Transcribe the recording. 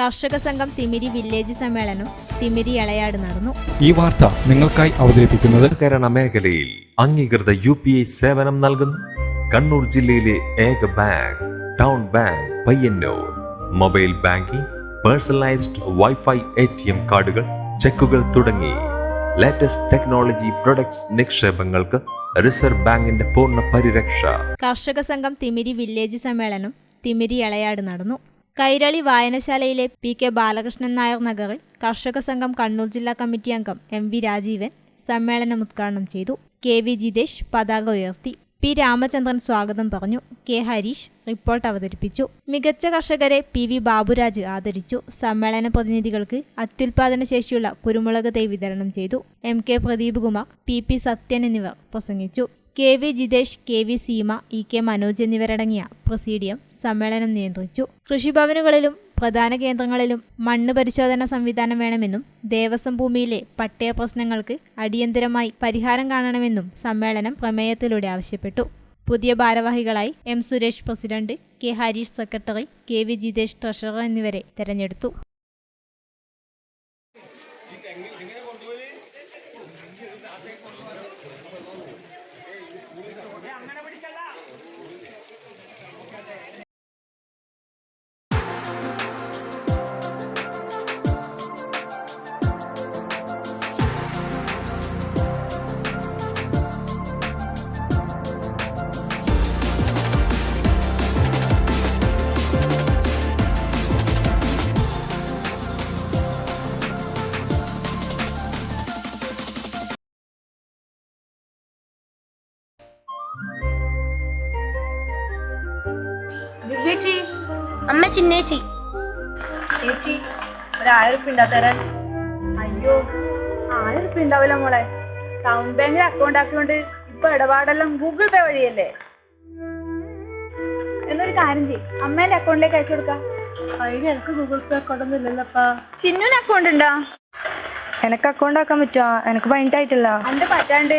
കർഷക സംഘം തിമിരി വില്ലേജ് സമ്മേളനം തിമിരി ഇളയാട് നടന്നു. ഈ വാർത്ത നിങ്ങൾക്കായി അവതരിപ്പിക്കുന്നത് സഹകരണ മേഖലയിൽ അംഗീകൃത യു പി ഐ സേവനം നൽകുന്നു. കണ്ണൂർ ജില്ലയിലെ ഏക bank town bank Payyanur. Mobile banking personalised wifi A T M കാർഡുകൾ ചെക്കുകൾ തുടങ്ങി. ലേറ്റസ്റ്റ് ടെക്നോളജി പ്രൊഡക്ട്സ് നിക്ഷേപങ്ങൾക്ക് റിസർവ് ബാങ്കിന്റെ പൂർണ പരിരക്ഷ. കർഷക സംഘം തിമിരി വില്ലേജ് സമ്മേളനം തിമിരി ഇളയാട് നടന്നു. കൈരളി വായനശാലയിലെ പി കെ ബാലകൃഷ്ണൻ നായർ നഗറിൽ കർഷക സംഘം കണ്ണൂർ ജില്ലാ കമ്മിറ്റി അംഗം എം വി രാജീവൻ സമ്മേളനം ഉദ്ഘാടനം ചെയ്തു. കെ വി ജിതേഷ് പതാക ഉയർത്തി. പി രാമചന്ദ്രൻ സ്വാഗതം പറഞ്ഞു. കെ ഹരീഷ് റിപ്പോർട്ട് അവതരിപ്പിച്ചു. മികച്ച കർഷകരെ പി വി ബാബുരാജ് ആദരിച്ചു. സമ്മേളന പ്രതിനിധികൾക്ക് അത്യുൽപാദന ശേഷിയുള്ള കുരുമുളക് തൈ വിതരണം ചെയ്തു. M K Pradeep Kumar P P Sathyan എന്നിവർ പ്രസംഗിച്ചു. K V Jithesh K V Seema E K Manoj എന്നിവരടങ്ങിയ പ്രസീഡിയം സമ്മേളനം നിയന്ത്രിച്ചു. കൃഷിഭവനുകളിലും പ്രധാന കേന്ദ്രങ്ങളിലും മണ്ണ് പരിശോധന സംവിധാനം വേണമെന്നും ദേവസ്വം ഭൂമിയിലെ പട്ടയ പ്രശ്നങ്ങൾക്ക് അടിയന്തരമായി പരിഹാരം കാണണമെന്നും സമ്മേളനം പ്രമേയത്തിലൂടെ ആവശ്യപ്പെട്ടു. പുതിയ ഭാരവാഹികളായി M Suresh president K Harish secretary K V Jithesh treasurer എന്നിവരെ തെരഞ്ഞെടുത്തു. ചേച്ചി അമ്മ ചിന്നേച്ചി. ചേച്ചി ഒരു ആയിരം ഉറുപ്പ ഉണ്ടാ തരാൻ അയ്യോ ആയിരം ഉറുപ്പ ഉണ്ടാവില്ല മോളെ ടൗൺ ബാങ്കിൽ അക്കൗണ്ട് ആക്കിയോണ്ട് ഇപ്പൊ ഇടപാടെല്ലാം ഗൂഗിൾ പേ വഴിയല്ലേ? എന്നൊരു കാര്യം ചെയ്യും. അമ്മേന്റെ അക്കൗണ്ടിലേക്ക് അയച്ചു കൊടുക്കാം. അതിന് എനിക്ക് ഗൂഗിൾ പേ അക്കൗണ്ട് ഒന്നും ഇല്ലല്ലപ്പാ ചിന്നുവിന് അക്കൗണ്ട് ഉണ്ടോ? എനിക്ക് അക്കൗണ്ട് ആക്കാൻ പറ്റുമോ എനിക്ക് അന്റെ പറ്റാണ്ട്.